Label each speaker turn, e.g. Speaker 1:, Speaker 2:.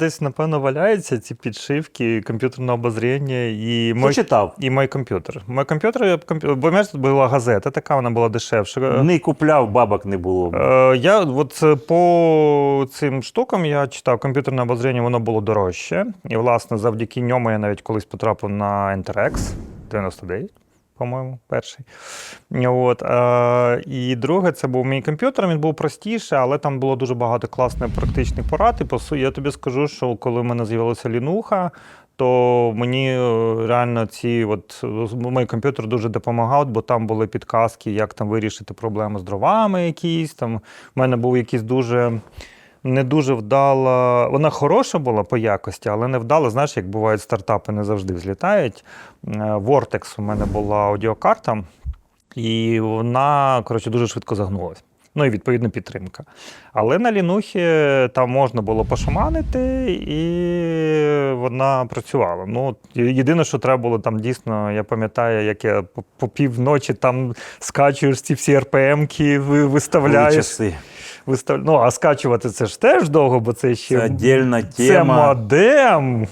Speaker 1: Десь, напевно, валяються ці підшивки, комп'ютерне обозріння і мой,
Speaker 2: читав?
Speaker 1: і мій комп'ютер. Мій комп'ютер, бо мене тут була газета, така вона була дешевша.
Speaker 2: Не купляв, бабок не було.
Speaker 1: Е, Я от е, по цим штукам я читав комп'ютерне обозріння, воно було дорожче. І, власне, завдяки ньому я навіть колись потрапив на Enterex 99, по-моєму, перший. От, і друге, це був мій комп'ютер, він був простіший, але там було дуже багато класних практичних порад. І по я тобі скажу, що коли в мене з'явилася лінуха, то мені е, реально ці от мій комп'ютер дуже допомагав, бо там були підказки, як там вирішити проблеми з дровами якісь. Там в мене був якийсь дуже. Не дуже вдала. Вона хороша була по якості, але не вдала. Знаєш, як бувають стартапи, не завжди взлітають. Е, Vortex у мене була аудіокарта, і вона, коротше, дуже швидко загнулася. Ну і відповідно підтримка. Але на лінухі там можна було пошаманити, і вона працювала. Ну, єдине, що треба було там дійсно, я пам'ятаю, як я по, півночі там скачуєш ці всі РПМ-ки, ви-
Speaker 2: Були часи.
Speaker 1: Вистав... Ну, а скачувати це ж теж довго, бо це ще
Speaker 2: Це отдельна
Speaker 1: це модем.